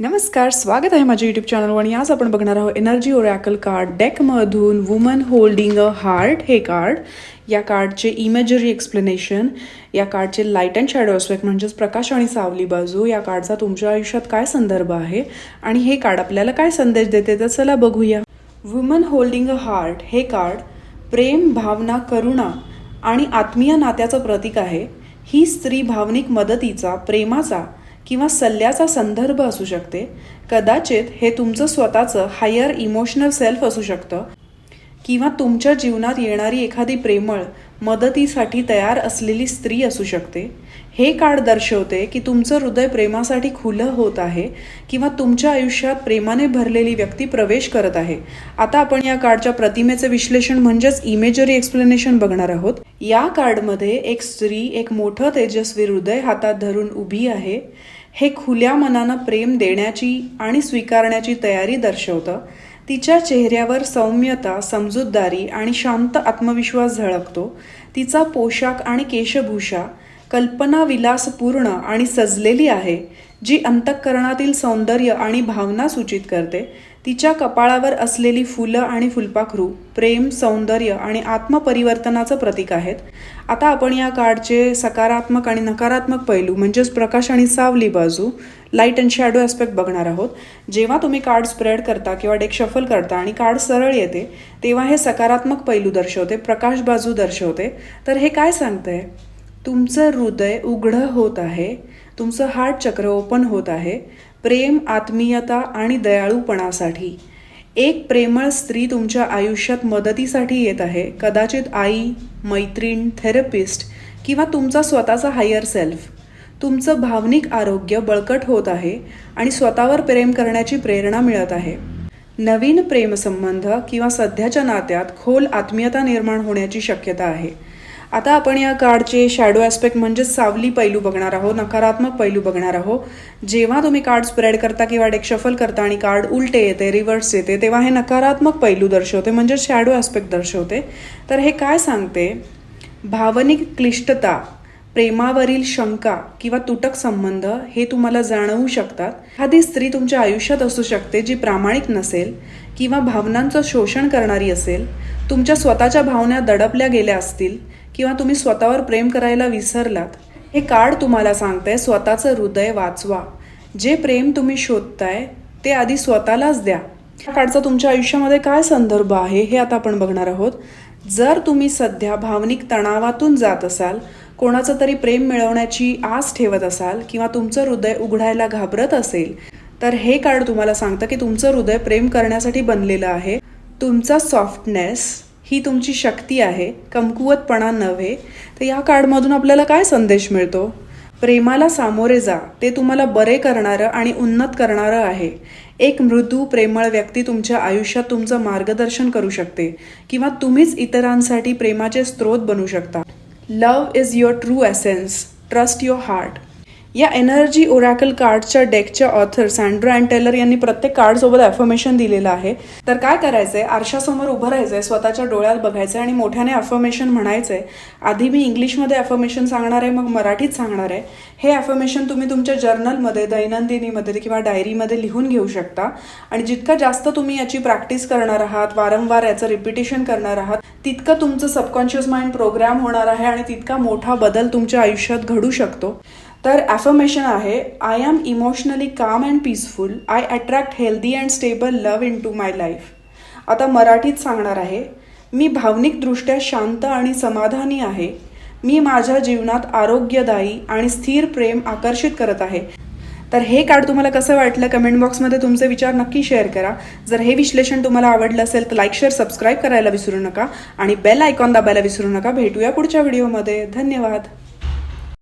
नमस्कार स्वागत आहे माझ्या यूट्यूब चॅनलवर आणि आज आपण बघणार आहोत एनर्जी ओरॅकल कार्ड डेकमधून वुमन होल्डिंग अ हार्ट हे कार्ड या कार्डचे इमेजरी एक्सप्लेनेशन या कार्डचे लाइट अँड शॅडो अस्पेक्ट म्हणजेच प्रकाश आणि सावली बाजू या कार्डचा तुमच्या आयुष्यात काय संदर्भ आहे आणि हे कार्ड आपल्याला काय संदेश देते तर चला बघूया. वुमन होल्डिंग अ हार्ट हे कार्ड प्रेम भावना करुणा आणि आत्मीय नात्याचं प्रतीक आहे. ही स्त्री भावनिक मदतीचा प्रेमाचा किंवा सल्ल्याचा संदर्भ असू शकते. कदाचित हे तुमचं स्वतःचं हायर इमोशनल सेल्फ असू शकतं. किंवा तुमच्या जीवनात येणारी एखादी प्रेमळ मदतीसाठी तयार असलेली स्त्री असू शकते. हे कार्ड दर्शवते की तुमचं हृदय प्रेमासाठी खुलं होत आहे किंवा तुमच्या आयुष्यात प्रेमाने भरलेली व्यक्ती प्रवेश करत आहे. आता आपण या कार्डच्या प्रतिमेचे विश्लेषण म्हणजेच इमेजरी एक्सप्लेनेशन बघणार आहोत. या कार्डमध्ये एक स्त्री एक मोठं तेजस्वी हृदय हातात धरून उभी आहे. हे खुल्या मनानं प्रेम देण्याची आणि स्वीकारण्याची तयारी दर्शवतं. तिच्या चेहऱ्यावर सौम्यता समजूतदारी आणि शांत आत्मविश्वास झळकतो. तिचा पोशाख आणि केशभूषा कल्पना विलासपूर्ण आणि सजलेली आहे जी अंतःकरणातील सौंदर्य आणि भावना सूचित करते. तिच्या कपाळावर असलेली फुलं आणि फुलपाखरू प्रेम सौंदर्य आणि आत्मपरिवर्तनाचं प्रतीक आहेत. आता आपण या कार्डचे सकारात्मक आणि नकारात्मक पैलू म्हणजेच प्रकाश आणि सावली बाजू लाइट अँड शॅडो ॲस्पेक्ट बघणार आहोत. जेव्हा तुम्ही कार्ड स्प्रेड करता किंवा डेक शफल करता आणि कार्ड सरळ येते तेव्हा हे सकारात्मक पैलू दर्शवते प्रकाश बाजू दर्शवते. तर हे काय सांगतंय? तुमचं हृदय उघडं होत आहे तुमचं हार्ट चक्र ओपन होत आहे प्रेम आत्मीयता आणि दयाळूपणासाठी. एक प्रेमळ स्त्री तुमच्या आयुष्यात मदतीसाठी येत आहे. कदाचित आई मैत्रीण थेरपिस्ट किंवा तुमचा स्वतःचा हायर सेल्फ. तुमचं भावनिक आरोग्य बळकट होत आहे आणि स्वतःवर प्रेम करण्याची प्रेरणा मिळत आहे. नवीन प्रेमसंबंध किंवा सध्याच्या नात्यात खोल आत्मीयता निर्माण होण्याची शक्यता आहे. आता आपण या कार्डचे शॅडो ॲस्पेक्ट म्हणजेच सावली पैलू बघणार आहोत नकारात्मक पैलू बघणार आहोत. जेव्हा तुम्ही कार्ड स्प्रेड करता किंवा डेक शफल करता आणि कार्ड उलटे येते रिव्हर्स येते तेव्हा हे नकारात्मक पैलू दर्शवते म्हणजे शॅडो ॲस्पेक्ट दर्शवते. तर हे काय सांगते? भावनिक क्लिष्टता प्रेमावरील शंका किंवा तुटक संबंध हे तुम्हाला जाणवू शकतात. एखादी स्त्री तुमच्या आयुष्यात असू शकते जी प्रामाणिक नसेल किंवा भावनांचं शोषण करणारी असेल तुमच्या स्वतःच्या भावना दडपल्या गेल्या असतील किंवा तुम्ही स्वतःवर प्रेम करायला विसरलात हे कार्ड तुम्हाला सांगतंय स्वतःचं हृदय वाचवा. जे प्रेम तुम्ही शोधताय ते आधी स्वतःलाच द्या. या कार्डचा तुमच्या आयुष्यामध्ये काय संदर्भ आहे हे आता आपण बघणार आहोत. जर तुम्ही सध्या भावनिक तणावातून जात असाल कोणाचं तरी प्रेम मिळवण्याची आस ठेवत असाल किंवा तुमचं हृदय उघडायला घाबरत असेल तर हे कार्ड तुम्हाला सांगतं की तुमचं हृदय प्रेम करण्यासाठी बनलेलं आहे. तुमचा सॉफ्टनेस ही तुमची शक्ती आहे कमकुवतपणा नव्हे. तर या कार्डमधून आपल्याला काय संदेश मिळतो? प्रेमाला सामोरे जा ते तुम्हाला बरे करणारं आणि उन्नत करणारं आहे. एक मृदू प्रेमळ व्यक्ती तुमच्या आयुष्यात तुमचं मार्गदर्शन करू शकते किंवा तुम्हीच इतरांसाठी प्रेमाचे स्रोत बनू शकता. Love is your true essence. Trust your heart. या एनर्जी ओरॅकल कार्डच्या डेकच्या ऑथर सँड्रा अँड टेलर यांनी प्रत्येक कार्डसोबत अफर्मेशन दिलेलं आहे. तर काय करायचंय? आरशासमोर उभं राहायचंय स्वतःच्या डोळ्यात बघायचंय आणि मोठ्याने अफर्मेशन म्हणायचंय. आधी मी इंग्लिशमध्ये अफर्मेशन सांगणार आहे मग मराठीत सांगणार आहे. हे अफर्मेशन तुम्ही तुमच्या जर्नलमध्ये दैनंदिनीमध्ये किंवा डायरीमध्ये लिहून घेऊ शकता. आणि जितका जास्त तुम्ही याची प्रॅक्टिस करणार आहात वारंवार याचं रिपिटेशन करणार आहात तितकं तुमचं सबकॉन्शियस माइंड प्रोग्राम होणार आहे आणि तितका मोठा बदल तुमच्या आयुष्यात घडू शकतो. तर ॲफर्मेशन आहे I am emotionally calm and peaceful I attract healthy and stable love into my life आता मराठीत सांगणार आहे मी भावनिकदृष्ट्या शांत आणि समाधानी आहे. मी माझ्या जीवनात आरोग्यदायी आणि स्थिर प्रेम आकर्षित करत आहे. तर हे कार्ड तुम्हाला कसं वाटलं? कमेंट बॉक्समध्ये तुमचे विचार नक्की शेअर करा. जर हे विश्लेषण तुम्हाला आवडलं असेल तर लाईक शेअर सबस्क्राईब करायला विसरू नका. आणि बेल आयकॉन दाबायला विसरू नका. भेटूया पुढच्या व्हिडिओमध्ये धन्यवाद.